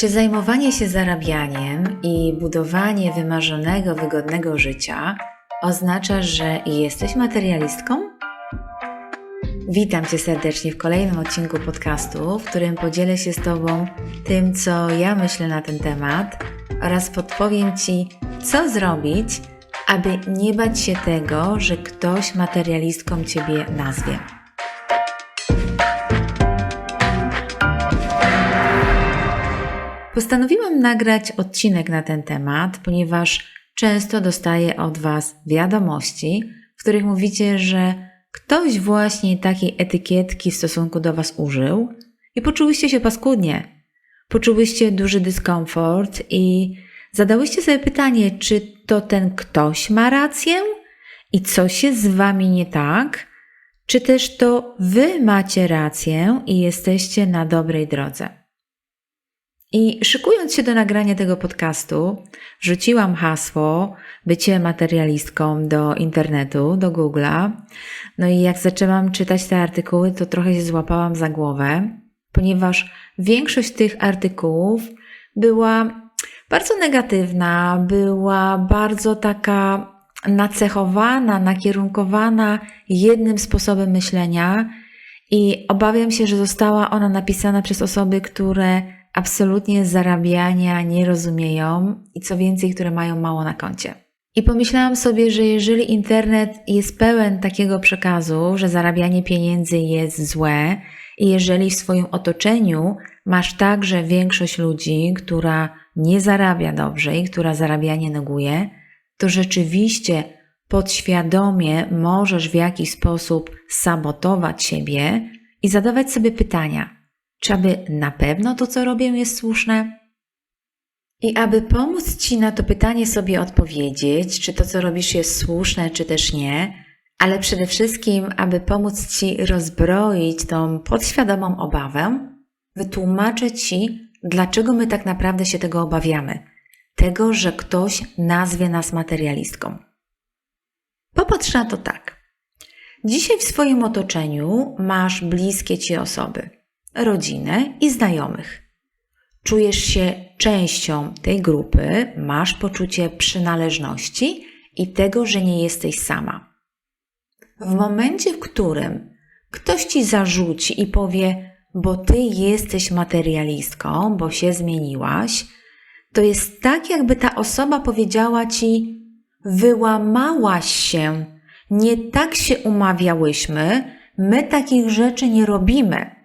Czy zajmowanie się zarabianiem i budowanie wymarzonego, wygodnego życia oznacza, że jesteś materialistką? Witam Cię serdecznie w kolejnym odcinku podcastu, w którym podzielę się z Tobą tym, co ja myślę na ten temat oraz podpowiem Ci, co zrobić, aby nie bać się tego, że ktoś materialistką Ciebie nazwie. Postanowiłam nagrać odcinek na ten temat, ponieważ często dostaję od Was wiadomości, w których mówicie, że ktoś właśnie takiej etykietki w stosunku do Was użył i poczułyście się paskudnie. Poczułyście duży dyskomfort i zadałyście sobie pytanie, czy to ten ktoś ma rację i coś jest z Wami nie tak, czy też to Wy macie rację i jesteście na dobrej drodze. I szykując się do nagrania tego podcastu, wrzuciłam hasło bycie materialistką do internetu, do Google'a. No i jak zaczęłam czytać te artykuły, to trochę się złapałam za głowę, ponieważ większość tych artykułów była bardzo negatywna, była bardzo taka nacechowana, nakierunkowana jednym sposobem myślenia i obawiam się, że została ona napisana przez osoby, które absolutnie zarabiania nie rozumieją i co więcej, które mają mało na koncie. I pomyślałam sobie, że jeżeli internet jest pełen takiego przekazu, że zarabianie pieniędzy jest złe, i jeżeli w swoim otoczeniu masz także większość ludzi, która nie zarabia dobrze i która zarabianie neguje, to rzeczywiście podświadomie możesz w jakiś sposób sabotować siebie i zadawać sobie pytania, czy aby na pewno to, co robię, jest słuszne? I aby pomóc Ci na to pytanie sobie odpowiedzieć, czy to, co robisz, jest słuszne, czy też nie, ale przede wszystkim, aby pomóc Ci rozbroić tą podświadomą obawę, wytłumaczę Ci, dlaczego my tak naprawdę się tego obawiamy. Tego, że ktoś nazwie nas materialistką. Popatrz na to tak. Dzisiaj w swoim otoczeniu masz bliskie Ci osoby rodzinę i znajomych. Czujesz się częścią tej grupy, masz poczucie przynależności i tego, że nie jesteś sama. W momencie, w którym ktoś ci zarzuci i powie, bo ty jesteś materialistką, bo się zmieniłaś, to jest tak, jakby ta osoba powiedziała ci, wyłamałaś się, nie tak się umawiałyśmy, my takich rzeczy nie robimy.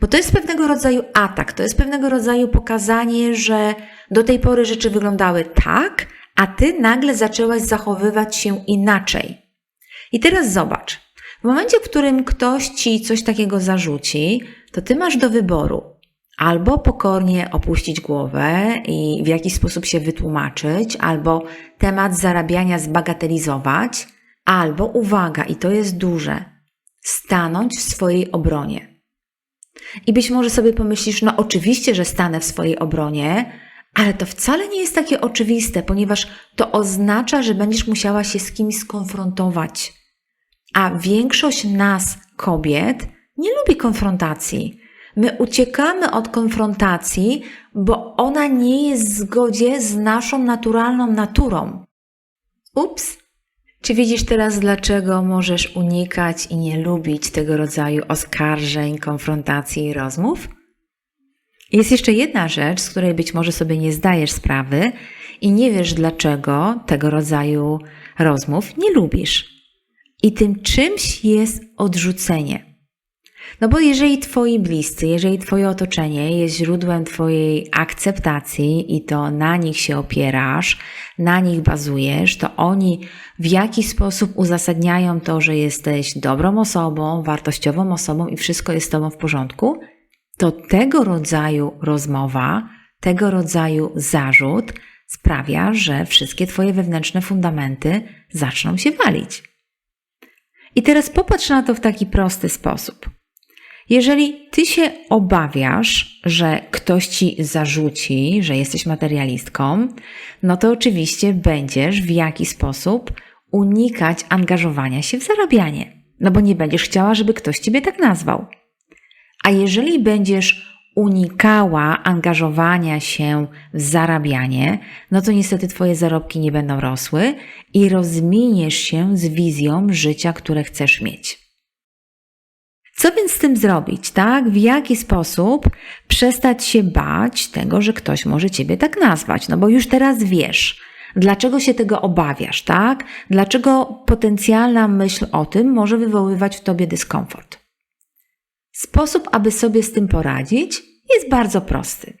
Bo to jest pewnego rodzaju atak, to jest pewnego rodzaju pokazanie, że do tej pory rzeczy wyglądały tak, a ty nagle zaczęłaś zachowywać się inaczej. I teraz zobacz. W momencie, w którym ktoś ci coś takiego zarzuci, to ty masz do wyboru albo pokornie opuścić głowę i w jakiś sposób się wytłumaczyć, albo temat zarabiania zbagatelizować, albo uwaga, i to jest duże, stanąć w swojej obronie. I być może sobie pomyślisz, no oczywiście, że stanę w swojej obronie, ale to wcale nie jest takie oczywiste, ponieważ to oznacza, że będziesz musiała się z kimś skonfrontować. A większość nas, kobiet, nie lubi konfrontacji. My uciekamy od konfrontacji, bo ona nie jest w zgodzie z naszą naturalną naturą. Ups, czy widzisz teraz, dlaczego możesz unikać i nie lubić tego rodzaju oskarżeń, konfrontacji i rozmów? Jest jeszcze jedna rzecz, z której być może sobie nie zdajesz sprawy i nie wiesz, dlaczego tego rodzaju rozmów nie lubisz. I tym czymś jest odrzucenie. No bo jeżeli Twoi bliscy, jeżeli Twoje otoczenie jest źródłem Twojej akceptacji i to na nich się opierasz, na nich bazujesz, to oni w jakiś sposób uzasadniają to, że jesteś dobrą osobą, wartościową osobą i wszystko jest z Tobą w porządku, to tego rodzaju rozmowa, tego rodzaju zarzut sprawia, że wszystkie Twoje wewnętrzne fundamenty zaczną się walić. I teraz popatrz na to w taki prosty sposób. Jeżeli ty się obawiasz, że ktoś ci zarzuci, że jesteś materialistką, no to oczywiście będziesz w jakiś sposób unikać angażowania się w zarabianie, no bo nie będziesz chciała, żeby ktoś ciebie tak nazwał. A jeżeli będziesz unikała angażowania się w zarabianie, no to niestety Twoje zarobki nie będą rosły i rozminiesz się z wizją życia, które chcesz mieć. Co więc z tym zrobić, tak? W jaki sposób przestać się bać tego, że ktoś może Ciebie tak nazwać? No bo już teraz wiesz, dlaczego się tego obawiasz, tak? Dlaczego potencjalna myśl o tym może wywoływać w Tobie dyskomfort? Sposób, aby sobie z tym poradzić, jest bardzo prosty.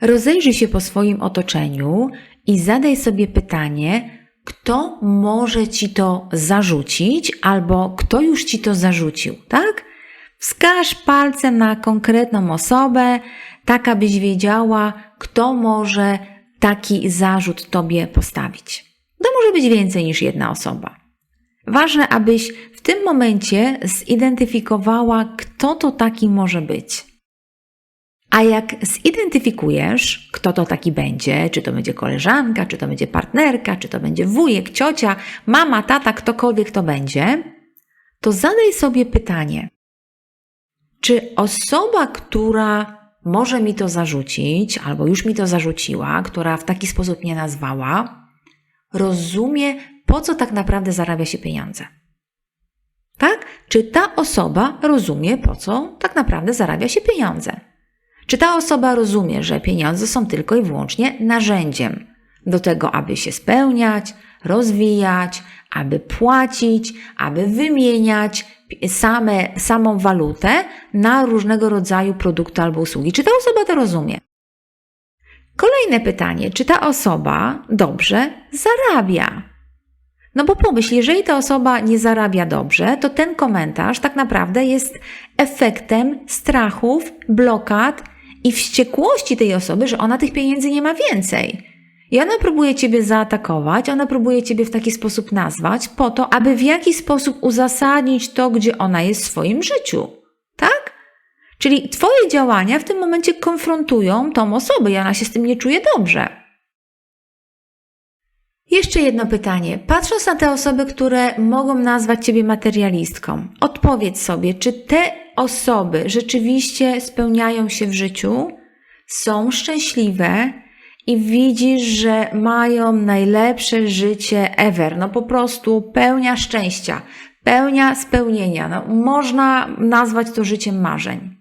Rozejrzyj się po swoim otoczeniu i zadaj sobie pytanie, kto może ci to zarzucić, albo kto już ci to zarzucił, tak? Wskaż palcem na konkretną osobę, tak abyś wiedziała, kto może taki zarzut tobie postawić. To może być więcej niż jedna osoba. Ważne, abyś w tym momencie zidentyfikowała, kto to taki może być. A jak zidentyfikujesz, kto to taki będzie, czy to będzie koleżanka, czy to będzie partnerka, czy to będzie wujek, ciocia, mama, tata, ktokolwiek to będzie, to zadaj sobie pytanie: czy osoba, która może mi to zarzucić, albo już mi to zarzuciła, która w taki sposób mnie nazwała, rozumie, po co tak naprawdę zarabia się pieniądze? Tak? Czy ta osoba rozumie, po co tak naprawdę zarabia się pieniądze? Czy ta osoba rozumie, że pieniądze są tylko i wyłącznie narzędziem do tego, aby się spełniać, rozwijać, aby płacić, aby wymieniać same, samą walutę na różnego rodzaju produkty albo usługi? Czy ta osoba to rozumie? Kolejne pytanie, czy ta osoba dobrze zarabia? No bo pomyśl, jeżeli ta osoba nie zarabia dobrze, to ten komentarz tak naprawdę jest efektem strachów, blokad i wściekłości tej osoby, że ona tych pieniędzy nie ma więcej. I ona próbuje ciebie zaatakować, ona próbuje ciebie w taki sposób nazwać, po to, aby w jakiś sposób uzasadnić to, gdzie ona jest w swoim życiu. Tak? Czyli twoje działania w tym momencie konfrontują tą osobę i ona się z tym nie czuje dobrze. Jeszcze jedno pytanie. Patrząc na te osoby, które mogą nazwać Ciebie materialistką, odpowiedz sobie, czy te osoby rzeczywiście spełniają się w życiu, są szczęśliwe i widzisz, że mają najlepsze życie ever. No po prostu pełnia szczęścia, pełnia spełnienia. No, można nazwać to życiem marzeń.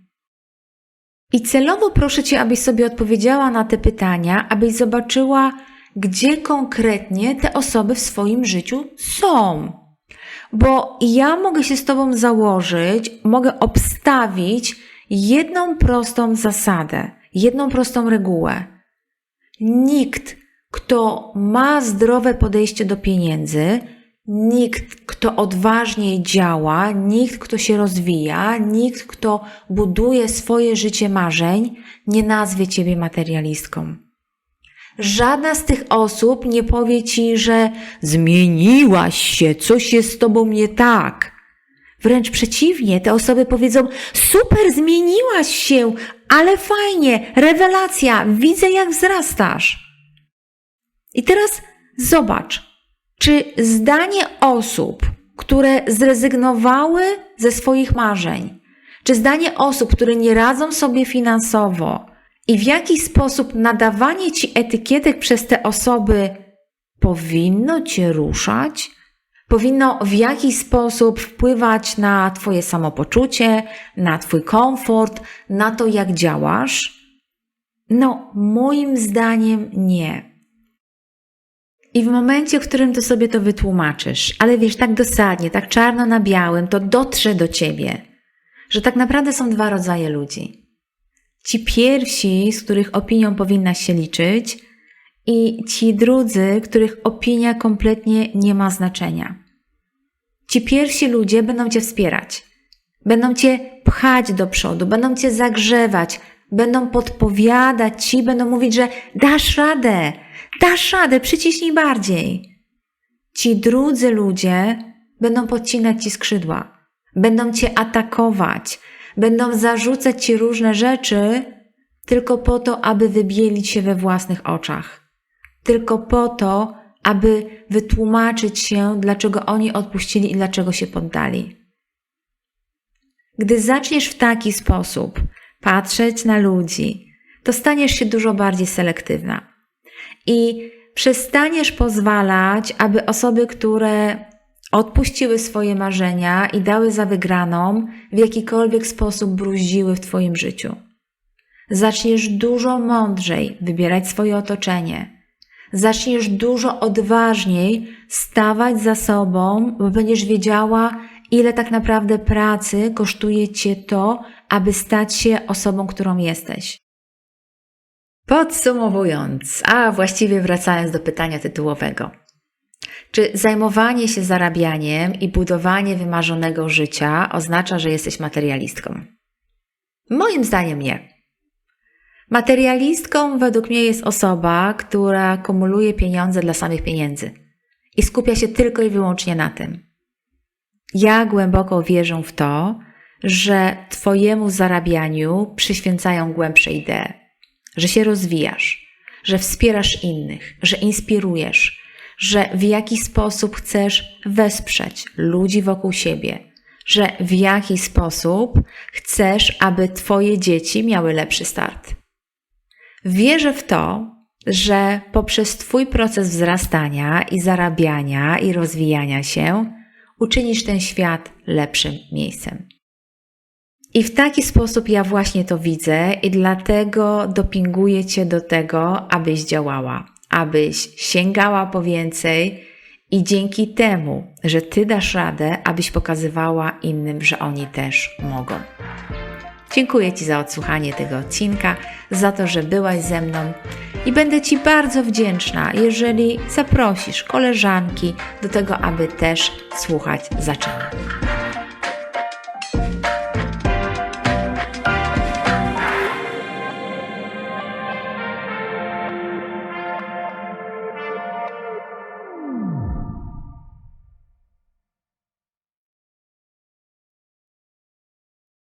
I celowo proszę Cię, abyś sobie odpowiedziała na te pytania, abyś zobaczyła, gdzie konkretnie te osoby w swoim życiu są. Bo ja mogę się z Tobą założyć, mogę obstawić jedną prostą zasadę, jedną prostą regułę. Nikt, kto ma zdrowe podejście do pieniędzy, nikt, kto odważnie działa, nikt, kto się rozwija, nikt, kto buduje swoje życie marzeń, nie nazwie Ciebie materialistką. Żadna z tych osób nie powie ci, że zmieniłaś się, coś jest z tobą nie tak. Wręcz przeciwnie, te osoby powiedzą: Super, zmieniłaś się, ale fajnie, rewelacja, widzę jak wzrastasz. I teraz zobacz, czy zdanie osób, które zrezygnowały ze swoich marzeń, czy zdanie osób, które nie radzą sobie finansowo, i w jaki sposób nadawanie ci etykietek przez te osoby powinno cię ruszać, powinno w jakiś sposób wpływać na Twoje samopoczucie, na Twój komfort, na to, jak działasz? No, moim zdaniem nie. I w momencie, w którym to sobie to wytłumaczysz, ale wiesz, tak dosadnie, tak czarno na białym, to dotrze do ciebie, że tak naprawdę są dwa rodzaje ludzi. Ci pierwsi, z których opinią powinnaś się liczyć, i ci drudzy, których opinia kompletnie nie ma znaczenia. Ci pierwsi ludzie będą cię wspierać, będą cię pchać do przodu, będą cię zagrzewać, będą podpowiadać ci, będą mówić, że dasz radę, dasz radę, przyciśnij bardziej. Ci drudzy ludzie będą podcinać ci skrzydła, będą cię atakować, będą zarzucać ci różne rzeczy tylko po to, aby wybielić się we własnych oczach. Tylko po to, aby wytłumaczyć się, dlaczego oni odpuścili i dlaczego się poddali. Gdy zaczniesz w taki sposób patrzeć na ludzi, to staniesz się dużo bardziej selektywna. I przestaniesz pozwalać, aby osoby, które odpuściły swoje marzenia i dały za wygraną, w jakikolwiek sposób bruździły w Twoim życiu. Zaczniesz dużo mądrzej wybierać swoje otoczenie. Zaczniesz dużo odważniej stawać za sobą, bo będziesz wiedziała, ile tak naprawdę pracy kosztuje Cię to, aby stać się osobą, którą jesteś. Podsumowując, a właściwie wracając do pytania tytułowego. Czy zajmowanie się zarabianiem i budowanie wymarzonego życia oznacza, że jesteś materialistką? Moim zdaniem nie. Materialistką według mnie jest osoba, która kumuluje pieniądze dla samych pieniędzy i skupia się tylko i wyłącznie na tym. Ja głęboko wierzę w to, że Twojemu zarabianiu przyświęcają głębsze idee, że się rozwijasz, że wspierasz innych, że inspirujesz, że w jakiś sposób chcesz wesprzeć ludzi wokół siebie, że w jakiś sposób chcesz, aby Twoje dzieci miały lepszy start. Wierzę w to, że poprzez Twój proces wzrastania i zarabiania i rozwijania się uczynisz ten świat lepszym miejscem. I w taki sposób ja właśnie to widzę i dlatego dopinguję Cię do tego, abyś działała, abyś sięgała po więcej i dzięki temu, że Ty dasz radę, abyś pokazywała innym, że oni też mogą. Dziękuję Ci za odsłuchanie tego odcinka, za to, że byłaś ze mną i będę Ci bardzo wdzięczna, jeżeli zaprosisz koleżanki do tego, aby też słuchać zaczęły.